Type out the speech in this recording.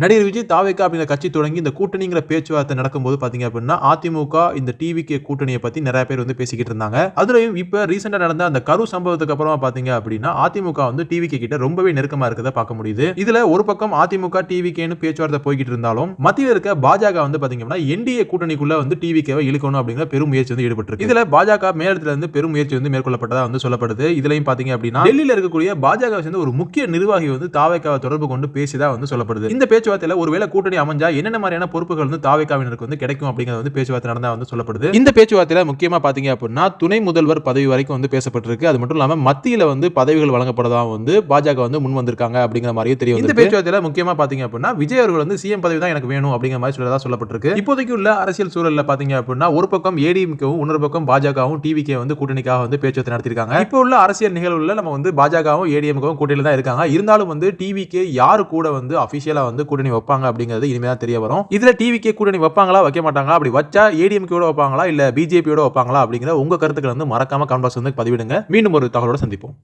நடிகர் விஜய் தாவேக்கா அப்படிங்கிற கட்சி தொடங்கி இந்த கூட்டணிங்கிற பேச்சுவார்த்தை நடக்கும்போது பார்த்தீங்க அப்படின்னா அதிமுக இந்த டிவிக்கு கூட்டணியை பற்றி நிறைய பேர் வந்து பேசிக்கிட்டு இருந்தாங்க. அதுலேயும் இப்போ ரீசெண்டாக நடந்த அந்த கரு சம்பவத்துக்கு அப்புறமா பார்த்தீங்க அப்படின்னா அதிமுக வந்து டிவிக்கு கிட்ட ரொம்பவே நெருக்கமாக இருக்கதை பார்க்க முடியுது. இதில் ஒரு பக்கம் அதிமுக டிவிக்கேன்னு பேச்சுவார்த்தை போய்கிட்டு இருந்தாலும் மத்தியில் இருக்க பாஜக வந்து பார்த்தீங்க அப்படின்னா என்டிஏ கூட்டணிக்குள்ள வந்து டிவிகேவை இழுக்கணும் அப்படிங்கிற பெரும் முயற்சி வந்து ஈடுபட்டு இதில் பாஜக மேலிடத்துல இருந்து பெரும் முயற்சி வந்து மேற்கொள்ளப்பட்டதாக வந்து சொல்லப்படுது. இதுலையும் பார்த்தீங்க அப்படின்னா டெல்லியில் இருக்கக்கூடிய பாஜக சேர்ந்து ஒரு முக்கிய நிர்வாகி வந்து தாவேக்காவை தொடர்பு கொண்டு பேசிதான் வந்து சொல்லப்படுது. இந்த பேச்சுவார்த்தையில ஒருவேளை கூட்டணி அமைஞ்சா என்னென்ன மாதிரியான பொறுப்புகள் வந்து தாவேக்காவினருக்கு வந்து கிடைக்கும் அப்படிங்கிறது வந்து பேச்சுவார்த்தை நடந்தா வந்து சொல்லப்படுது. இந்த பேச்சுவார்த்தையில முக்கியமா பாத்தீங்க அப்படின்னா துணை முதல்வர் பதவி வரைக்கும் வந்து பேசப்பட்டிருக்கு. அது மட்டும் இல்லாம மத்தியில வந்து பதவிகள் வழங்கப்படதா வந்து பாஜக வந்து முன் வந்திருக்காங்க அப்படிங்கிற மாதிரியே தெரியும் இந்த பேச்சுவார்த்தையில முக்கியமா பாத்தீங்க அப்படின்னா விஜய் அவர்கள் வந்து சிஎம் பதவி தான் எனக்கு வேணும் அப்படிங்கிற மாதிரி சொல்லதா சொல்லப்பட்டிருக்கு. இப்போதைக்கு உள்ள அரசியல் சூழல்ல பாத்தீங்க அப்படின்னா ஒரு பக்கம் ஏடிஎம்கவும் இன்னொரு பக்கம் பாஜகவும் டிவிகே வந்து கூட்டணிக்காக வந்து பேச்சுவார்த்தை நடத்திருக்காங்க இப்போ உள்ள அரசியல் நிகழ்வுல நம்ம வந்து பாஜகவும் ஏடிஎம்கவும் கூட்டணியில தான் இருக்காங்க. இருந்தாலும் வந்து டிவிகே யாரு கூட வந்து அபிஷியலா வந்து கூட்டணி வைப்பாங்க அப்படிங்கிறது இனிமேல் தான் தெரிய வரும். இதுல டிவிக்கே கூட்டணி வைப்பாங்களா? வைக்க மாட்டாங்களா? அப்படி வச்சா ஏடிஎம்கேட வைப்பாங்களா? இல்ல பிஜேபியோட வைப்பாங்களா? அப்படிங்கிற உங்க கருத்துக்களை வந்து மறக்காம கமெண்ட் பாக்ஸ் வந்து பதிவிடுங்க. மீண்டும் ஒரு தகவலோட சந்திப்போம்.